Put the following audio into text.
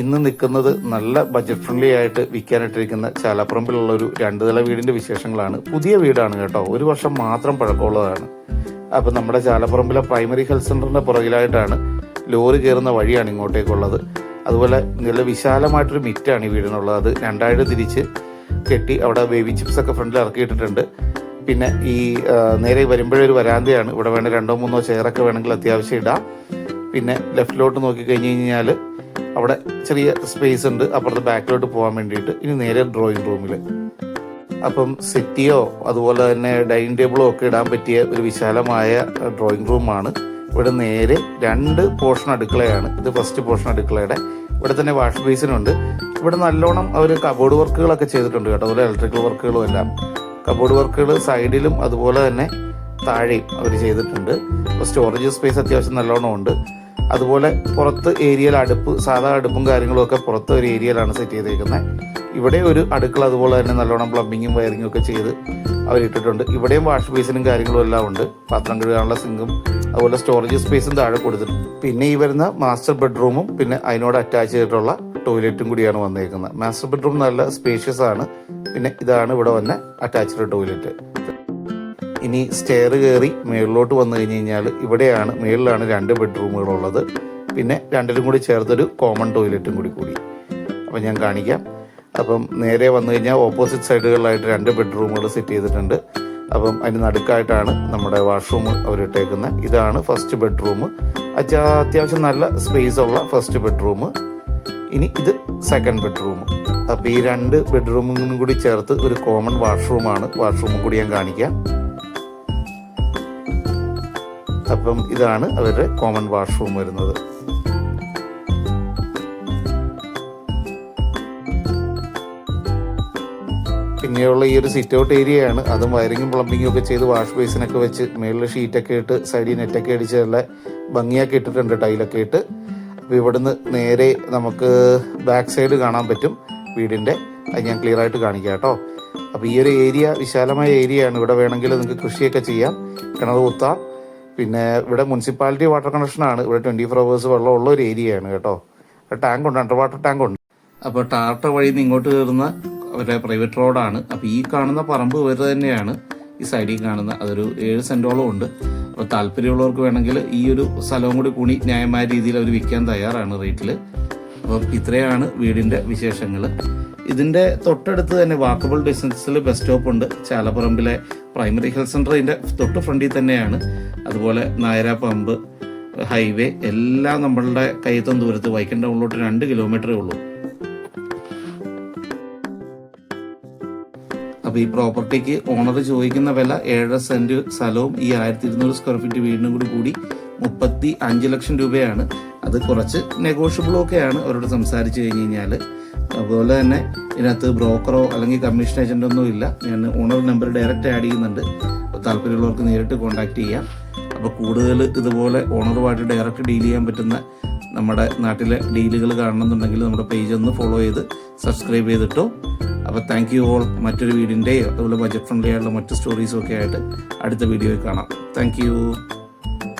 ഇന്ന് നിൽക്കുന്നത് നല്ല ബജറ്റ് ഫ്രണ്ട്ലി ആയിട്ട് വിൽക്കാനിട്ടിരിക്കുന്ന ചാലപ്പറമ്പിലുള്ള ഒരു രണ്ട് നില വീടിന്റെ വിശേഷങ്ങളാണ്. പുതിയ വീടാണ് കേട്ടോ. ഒരു വർഷം മാത്രം പഴക്കമുള്ളതാണ്. അപ്പൊ നമ്മുടെ ചാലപ്പറമ്പിലെ പ്രൈമറി ഹെൽത്ത് സെന്ററിന്റെ പുറകിലായിട്ടാണ് ലോറി കയറുന്ന വഴിയാണ് ഇങ്ങോട്ടേക്കുള്ളത്. അതുപോലെ നല്ല വിശാലമായിട്ടൊരു മിറ്റാണ് ഈ വീടിനുള്ളത്. അത് രണ്ടായിട്ട് തിരിച്ച് കെട്ടി അവിടെ ബേബി ചിപ്സ് ഒക്കെ ഫ്രണ്ടിൽ ഇറക്കിയിട്ടിട്ടുണ്ട്. പിന്നെ ഈ നേരെ വരുമ്പോഴേ ഒരു വരാന്തയാണ്. ഇവിടെ വേണേൽ രണ്ടോ മൂന്നോ ചെയറൊക്കെ വേണമെങ്കിൽ അത്യാവശ്യം ഇടാം. പിന്നെ ലെഫ്റ്റിലോട്ട് നോക്കി കഴിഞ്ഞു കഴിഞ്ഞാൽ അവിടെ ചെറിയ സ്പേസ് ഉണ്ട്. അപ്പുറത്ത് ബാക്കിലോട്ട് പോകാൻ വേണ്ടിയിട്ട്. ഇനി നേരെ ഡ്രോയിങ് റൂമിൽ അപ്പം സെറ്റിയോ അതുപോലെ തന്നെ ഡൈനിങ് ടേബിളോ ഒക്കെ ഇടാൻ പറ്റിയ ഒരു വിശാലമായ ഡ്രോയിങ് റൂമാണ് ഇവിടെ നേരെ രണ്ട് പോർഷൻ അടുക്കളയാണ്. ഇത് ഫസ്റ്റ് പോർഷൻ അടുക്കളയുടെ. ഇവിടെ തന്നെ വാഷ് ബേസിനുണ്ട് ഇവിടെ നല്ലോണം അവർ കബോർഡ് വർക്കുകളൊക്കെ ചെയ്തിട്ടുണ്ട് കേട്ടോ. അതുപോലെ ഇലക്ട്രിക്കൽ വർക്കുകളും എല്ലാം. കബോർഡ് വർക്കുകൾ സൈഡിലും അതുപോലെ തന്നെ താഴെയും അവർ ചെയ്തിട്ടുണ്ട്. സ്റ്റോറേജ് സ്പേസ് അത്യാവശ്യം നല്ലോണം ഉണ്ട്. അതുപോലെ പുറത്ത് ഏരിയയിൽ അടുപ്പ് സാധാ അടുപ്പും കാര്യങ്ങളും ഒക്കെ പുറത്ത് ഒരു ഏരിയയിലാണ് സെറ്റ് ചെയ്തേക്കുന്നത് ഇവിടെ ഒരു അടുക്കള അതുപോലെ തന്നെ നല്ലോണം പ്ലംബിങ്ങും വയറിങ്ങും ഒക്കെ ചെയ്ത് അവരിട്ടിട്ടുണ്ട്. ഇവിടെയും വാഷ് ബേസിനും കാര്യങ്ങളും എല്ലാം ഉണ്ട്. പാത്രം കഴുകാനുള്ള സിങ്കും അതുപോലെ സ്റ്റോറേജ് സ്പേസും താഴെ കൊടുത്തിട്ടുണ്ട്. പിന്നെ ഈ വരുന്ന മാസ്റ്റർ ബെഡ്റൂമും പിന്നെ അതിനോട് അറ്റാച്ച് ചെയ്തിട്ടുള്ള ടോയ്ലറ്റും കൂടിയാണ് വന്നേക്കുന്നത്. മാസ്റ്റർ ബെഡ്റൂം നല്ല സ്പേഷ്യസ് ആണ്. പിന്നെ ഇതാണ് ഇവിടെ വന്ന അറ്റാച്ച്ഡ് ടോയ്ലറ്റ് ഇനി സ്റ്റെയർ കയറി മുകളിലോട്ട് വന്നു കഴിഞ്ഞ് കഴിഞ്ഞാൽ ഇവിടെയാണ് മുകളിലാണ് രണ്ട് ബെഡ്റൂമുകളുള്ളത് പിന്നെ രണ്ടിലും കൂടി ചേർത്തൊരു കോമൺ ടോയ്ലറ്റും കൂടി കൂടി. അപ്പം ഞാൻ കാണിക്കാം. അപ്പം നേരെ വന്നു കഴിഞ്ഞാൽ ഓപ്പോസിറ്റ് സൈഡുകളിലായിട്ട് രണ്ട് ബെഡ്റൂമുകൾ സെറ്റ് ചെയ്തിട്ടുണ്ട്. അപ്പം അതിന് നടുക്കായിട്ടാണ് നമ്മുടെ വാഷ്റൂം അവരിട്ടേക്കുന്നത് ഇതാണ് ഫസ്റ്റ് ബെഡ്റൂം അത്യാവശ്യം നല്ല സ്പേസ് ഉള്ള ഫസ്റ്റ് ബെഡ്റൂം ഇനി ഇത് സെക്കൻഡ് ബെഡ്റൂം അപ്പോൾ ഈ രണ്ട് ബെഡ്റൂമും കൂടി ചേർത്ത് ഒരു കോമൺ വാഷ്റൂമാണ് വാഷ്റൂമും കൂടി ഞാൻ കാണിക്കാം. അപ്പം ഇതാണ് അവരുടെ കോമൺ വാഷ്റൂം വരുന്നത്. പിന്നെയുള്ള ഈ ഒരു സിറ്റ് ഔട്ട് ഏരിയയാണ് അതും വയറിങ്ങും പ്ലംബിങ്ങും ഒക്കെ ചെയ്ത് വാഷ് ബേസിനൊക്കെ വെച്ച് മേളിൽ ഷീറ്റൊക്കെ ഇട്ട് സൈഡിൽ നെറ്റൊക്കെ അടിച്ച് നല്ല ഭംഗിയാക്കി ഇട്ടിട്ടുണ്ട് ടൈലൊക്കെ ഇട്ട്. അപ്പോൾ ഇവിടുന്ന് നേരെ നമുക്ക് ബാക്ക് സൈഡ് കാണാൻ പറ്റും വീടിന്റെ. അത് ഞാൻ ക്ലിയർ ആയിട്ട് കാണിക്കാം കേട്ടോ. അപ്പോൾ ഈ ഒരു ഏരിയ വിശാലമായ ഏരിയയാണ് ഇവിടെ വേണമെങ്കിൽ നിങ്ങൾക്ക് കൃഷിയൊക്കെ ചെയ്യാം. കിണർ കുത്താം. പിന്നെ ഇവിടെ മുനിസിപ്പാലിറ്റി വാട്ടർ കണക്ഷനാണ് ഇവിടെ ട്വന്റി ഫോർ അവേഴ്സ് വെള്ളമുള്ള ഒരു ഏരിയയാണ് കേട്ടോ. ടാങ്ക് ഉണ്ട് അണ്ടർ വാട്ടർ ടാങ്ക് ഉണ്ട്. അപ്പോൾ ടാർട്ട വഴി ഇങ്ങോട്ട് കയറുന്ന അവരുടെ പ്രൈവറ്റ് റോഡാണ് അപ്പോൾ ഈ കാണുന്ന പറമ്പ് വരെ തന്നെയാണ്. ഈ സൈഡിൽ കാണുന്ന അതൊരു ഏഴ് സെന്റോളം ഉണ്ട്. അപ്പോൾ താല്പര്യമുള്ളവർക്ക് വേണമെങ്കിൽ ഈ ഒരു സ്ഥലവും കൂടി കൂടി ന്യായമായ രീതിയിൽ അവർ വിൽക്കാൻ തയ്യാറാണ് റേറ്റിൽ അപ്പം ഇത്രയാണ് വീടിന്റെ വിശേഷങ്ങൾ ഇതിന്റെ തൊട്ടടുത്ത് തന്നെ വാക്കബിൾ ഡിസ്റ്റൻസിൽ ബസ് സ്റ്റോപ്പ് ഉണ്ട്. ചാലപ്പറമ്പിലെ പ്രൈമറി ഹെൽത്ത് സെന്ററിന്റെ തൊട്ട് ഫ്രണ്ടിൽ തന്നെയാണ്. അതുപോലെ നായര പമ്പ് ഹൈവേ എല്ലാം നമ്മളുടെ കയ്യെത്തും ദൂരത്ത് വൈക്കം ടൗണിലോട്ട് രണ്ട് കിലോമീറ്ററേ ഉള്ളൂ. അപ്പോൾ ഈ പ്രോപ്പർട്ടിക്ക് ഓണർ ചോദിക്കുന്ന വില ഏഴര സെന്റ് സ്ഥലവും ഈ ആയിരത്തി ഇരുന്നൂറ് സ്ക്വയർ ഫീറ്റ് വീടിനും കൂടി കൂടി മുപ്പത്തി അഞ്ച് ലക്ഷം രൂപയാണ്. അത് കുറച്ച് നെഗോഷ്യബിളൊക്കെയാണ് അവരോട് സംസാരിച്ച് കഴിഞ്ഞ് കഴിഞ്ഞാൽ അതുപോലെ തന്നെ ഇതിനകത്ത് ബ്രോക്കറോ അല്ലെങ്കിൽ കമ്മീഷൻ ഏജന്റ് ഒന്നും ഇല്ല. ഞാൻ ഓണർ നമ്പർ ഡയറക്റ്റ് ആഡ് ചെയ്യുന്നുണ്ട്. അപ്പോൾ താല്പര്യമുള്ളവർക്ക് നേരിട്ട് കോൺടാക്റ്റ് ചെയ്യാം. അപ്പോൾ കൂടുതൽ ഇതുപോലെ ഓണറുമായിട്ട് ഡയറക്റ്റ് ഡീൽ ചെയ്യാൻ പറ്റുന്ന നമ്മുടെ നാട്ടിലെ ഡീലുകൾ കാണണമെന്നുണ്ടെങ്കിൽ നമ്മുടെ പേജ് ഒന്ന് ഫോളോ ചെയ്ത് സബ്സ്ക്രൈബ് ചെയ്തിട്ടോ. അപ്പോൾ താങ്ക് യു ഓൾ മറ്റൊരു വീടിന്റെയോ അതുപോലെ ബജറ്റ് ഫ്രണ്ട്ലി ആയിട്ടുള്ള മറ്റ് സ്റ്റോറീസും ഒക്കെ ആയിട്ട് അടുത്ത വീഡിയോയിൽ കാണാം. താങ്ക്